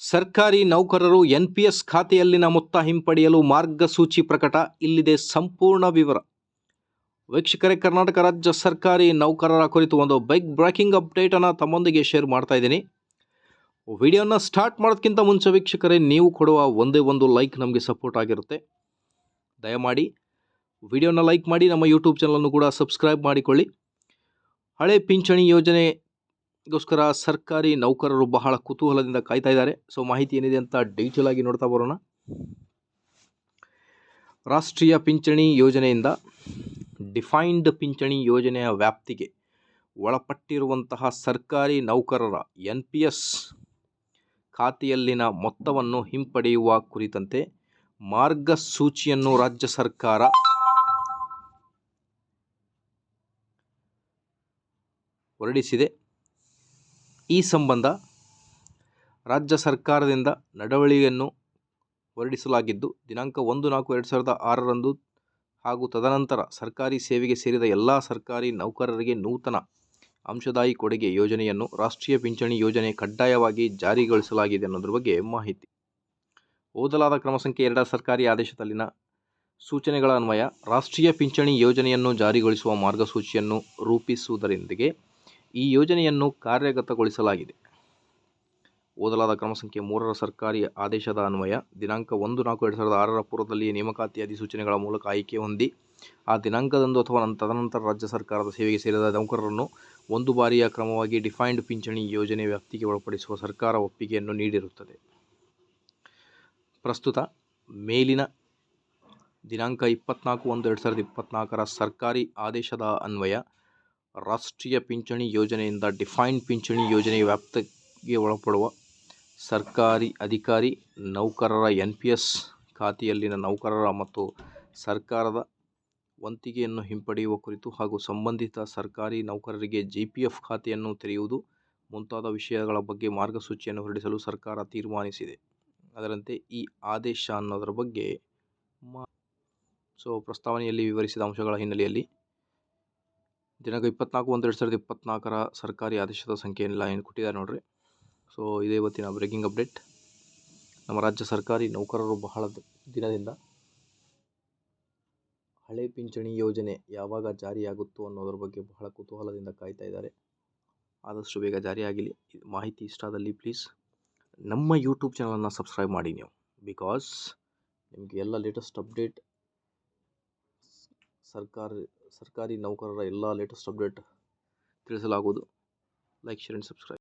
ಸರ್ಕಾರಿ ನೌಕರರು ಎನ್ಪಿಎಸ್ ಖಾತೆಯಲ್ಲಿನ ಮೊತ್ತ ಹಿಂಪಡೆಯಲು ಮಾರ್ಗಸೂಚಿ ಪ್ರಕಟ. ಇಲ್ಲಿದೆ ಸಂಪೂರ್ಣ ವಿವರ. ವೀಕ್ಷಕರೇ, ಕರ್ನಾಟಕ ರಾಜ್ಯ ಸರ್ಕಾರಿ ನೌಕರರ ಕುರಿತು ಒಂದು ಬೈಕ್ ಬ್ರೇಕಿಂಗ್ ಅಪ್ಡೇಟನ್ನು ತಮ್ಮೊಂದಿಗೆ ಶೇರ್ ಮಾಡ್ತಾ ಇದ್ದೀನಿ. ವಿಡಿಯೋನ ಸ್ಟಾರ್ಟ್ ಮಾಡೋದಕ್ಕಿಂತ ಮುಂಚೆ ವೀಕ್ಷಕರೇ, ನೀವು ಕೊಡುವ ಒಂದೇ ಒಂದು ಲೈಕ್ ನಮಗೆ ಸಪೋರ್ಟ್ ಆಗಿರುತ್ತೆ. ದಯಮಾಡಿ ವಿಡಿಯೋನ ಲೈಕ್ ಮಾಡಿ, ನಮ್ಮ ಯೂಟ್ಯೂಬ್ ಚಾನಲನ್ನು ಕೂಡ ಸಬ್ಸ್ಕ್ರೈಬ್ ಮಾಡಿಕೊಳ್ಳಿ. ಹಳೆ ಪಿಂಚಣಿ ಯೋಜನೆಗೋಸ್ಕರ ಸರ್ಕಾರಿ ನೌಕರರು ಬಹಳ ಕುತೂಹಲದಿಂದ ಕಾಯ್ತಾ ಇದ್ದಾರೆ. ಸೊ ಮಾಹಿತಿ ಏನಿದೆ ಅಂತ ಡೀಟೇಲ್ ಆಗಿ ನೋಡ್ತಾ ಬರೋಣ. ರಾಷ್ಟ್ರೀಯ ಪಿಂಚಣಿ ಯೋಜನೆಯಿಂದ ಡಿಫೈನ್ಡ್ ಪಿಂಚಣಿ ಯೋಜನೆಯ ವ್ಯಾಪ್ತಿಗೆ ಒಳಪಟ್ಟಿರುವಂತಹ ಸರ್ಕಾರಿ ನೌಕರರ ಎನ್ ಪಿ ಎಸ್ ಖಾತೆಯಲ್ಲಿನ ಮೊತ್ತವನ್ನು ಹಿಂಪಡೆಯುವ ಕುರಿತಂತೆ ಮಾರ್ಗಸೂಚಿಯನ್ನು ರಾಜ್ಯ ಸರ್ಕಾರ ಹೊರಡಿಸಿದೆ. ಈ ಸಂಬಂಧ ರಾಜ್ಯ ಸರ್ಕಾರದಿಂದ ನಡವಳಿಕೆಯನ್ನು ಹೊರಡಿಸಲಾಗಿದ್ದು, ದಿನಾಂಕ ಒಂದು ನಾಲ್ಕು ಎರಡು ಸಾವಿರದ ಆರರಂದು ಹಾಗೂ ತದನಂತರ ಸರ್ಕಾರಿ ಸೇವೆಗೆ ಸೇರಿದ ಎಲ್ಲ ಸರ್ಕಾರಿ ನೌಕರರಿಗೆ ನೂತನ ಅಂಶದಾಯಿ ಕೊಡುಗೆ ಯೋಜನೆಯನ್ನು ರಾಷ್ಟ್ರೀಯ ಪಿಂಚಣಿ ಯೋಜನೆ ಕಡ್ಡಾಯವಾಗಿ ಜಾರಿಗೊಳಿಸಲಾಗಿದೆ ಅನ್ನೋದ್ರ ಬಗ್ಗೆ ಮಾಹಿತಿ. ಓದಲಾದ ಕ್ರಮ ಸಂಖ್ಯೆ ಎರಡರ ಸರ್ಕಾರಿ ಆದೇಶದಲ್ಲಿನ ಸೂಚನೆಗಳ ಅನ್ವಯ, ರಾಷ್ಟ್ರೀಯ ಪಿಂಚಣಿ ಯೋಜನೆಯನ್ನು ಜಾರಿಗೊಳಿಸುವ ಮಾರ್ಗಸೂಚಿಯನ್ನು ರೂಪಿಸುವುದರೊಂದಿಗೆ ಈ ಯೋಜನೆಯನ್ನು ಕಾರ್ಯಗತಗೊಳಿಸಲಾಗಿದೆ. ಓದಲಾದ ಕ್ರಮ ಸಂಖ್ಯೆ ಮೂರರ ಸರ್ಕಾರಿ ಆದೇಶದ ಅನ್ವಯ. ದಿನಾಂಕ ಒಂದು ನಾಲ್ಕು ಎರಡು ಸಾವಿರದ ಆರರ ಪೂರ್ವದಲ್ಲಿ ನೇಮಕಾತಿ ಅಧಿಸೂಚನೆಗಳ ಮೂಲಕ ಆಯ್ಕೆ ಹೊಂದಿ, ಆ ದಿನಾಂಕದಂದು ಅಥವಾ ನಂತ- ತದನಂತರ ರಾಜ್ಯ ಸರ್ಕಾರದ ಸೇವೆಗೆ ಸೇರಿದ ನೌಕರರನ್ನು ಒಂದು ಬಾರಿಯ ಕ್ರಮವಾಗಿ ಡಿಫೈನ್ಡ್ ಪಿಂಚಣಿ ಯೋಜನೆ ವ್ಯಾಪ್ತಿಗೆ ಒಳಪಡಿಸುವ ಸರ್ಕಾರ ಒಪ್ಪಿಗೆಯನ್ನು ನೀಡಿರುತ್ತದೆ. ಪ್ರಸ್ತುತ ಮೇಲಿನ ದಿನಾಂಕ ಇಪ್ಪತ್ನಾಲ್ಕು ಒಂದು ಎರಡು ಸಾವಿರದ ಇಪ್ಪತ್ನಾಲ್ಕರ ಸರ್ಕಾರಿ ಆದೇಶದ ಅನ್ವಯ. ರಾಷ್ಟ್ರೀಯ ಪಿಂಚಣಿ ಯೋಜನೆಯಿಂದ ಡಿಫೈನ್ಡ್ ಪಿಂಚಣಿ ಯೋಜನೆ ವ್ಯಾಪ್ತಿಗೆ ಒಳಪಡುವ ಸರ್ಕಾರಿ ಅಧಿಕಾರಿ, ನೌಕರರ ಎನ್ ಪಿ ಎಸ್ ಖಾತೆಯಲ್ಲಿನ ನೌಕರರ ಮತ್ತು ಸರ್ಕಾರದ ವಂತಿಗೆಯನ್ನು ಹಿಂಪಡೆಯುವ ಕುರಿತು ಹಾಗೂ ಸಂಬಂಧಿತ ಸರ್ಕಾರಿ ನೌಕರರಿಗೆ ಜಿ ಪಿ ಎಫ್ ಖಾತೆಯನ್ನು ತೆರೆಯುವುದು ಮುಂತಾದ ವಿಷಯಗಳ ಬಗ್ಗೆ ಮಾರ್ಗಸೂಚಿಯನ್ನು ಹೊರಡಿಸಲು ಸರ್ಕಾರ ತೀರ್ಮಾನಿಸಿದೆ. ಅದರಂತೆ ಈ ಆದೇಶ ಅನ್ನೋದರ ಬಗ್ಗೆ ಮಾ ಸೊ ಪ್ರಸ್ತಾವನೆಯಲ್ಲಿ ವಿವರಿಸಿದ ಅಂಶಗಳ ಹಿನ್ನೆಲೆಯಲ್ಲಿ ದಿನಾಂಕ ಇಪ್ಪತ್ನಾಲ್ಕು ಒಂದು ಎರಡು ಸಾವಿರದ ಇಪ್ಪತ್ನಾಲ್ಕರ ಸರ್ಕಾರಿ ಆದೇಶದ ಸಂಖ್ಯೆ ಏನಿಲ್ಲ, ಏನು ಕೊಟ್ಟಿದ್ದಾರೆ ನೋಡಿರಿ. ಸೊ ಇದೇ ಇವತ್ತಿನ ಬ್ರೇಕಿಂಗ್ ಅಪ್ಡೇಟ್ ನಮ್ಮ ರಾಜ್ಯ ಸರ್ಕಾರಿ ನೌಕರರು ಬಹಳ ದಿನದಿಂದ ಹಳೆ ಪಿಂಚಣಿ ಯೋಜನೆ ಯಾವಾಗ ಜಾರಿಯಾಗುತ್ತೋ ಅನ್ನೋದ್ರ ಬಗ್ಗೆ ಬಹಳ ಕುತೂಹಲದಿಂದ ಕಾಯ್ತಾ ಇದ್ದಾರೆ. ಆದಷ್ಟು ಬೇಗ ಜಾರಿಯಾಗಲಿ ಮಾಹಿತಿ ಇಷ್ಟಾದಲ್ಲಿ ಪ್ಲೀಸ್ ನಮ್ಮ ಯೂಟ್ಯೂಬ್ ಚಾನಲನ್ನು ಸಬ್ಸ್ಕ್ರೈಬ್ ಮಾಡಿ ನೀವು. ಬಿಕಾಸ್ ನಿಮಗೆ ಎಲ್ಲ ಲೇಟೆಸ್ಟ್ ಅಪ್ಡೇಟ್ ಸರ್ಕಾರ ಸರ್ಕಾರಿ ನೌಕರರ ಎಲ್ಲ ಲೇಟೆಸ್ಟ್ ಅಪ್ಡೇಟ್ ತಿಳಿಸಲಾಗುವುದು. Like share and subscribe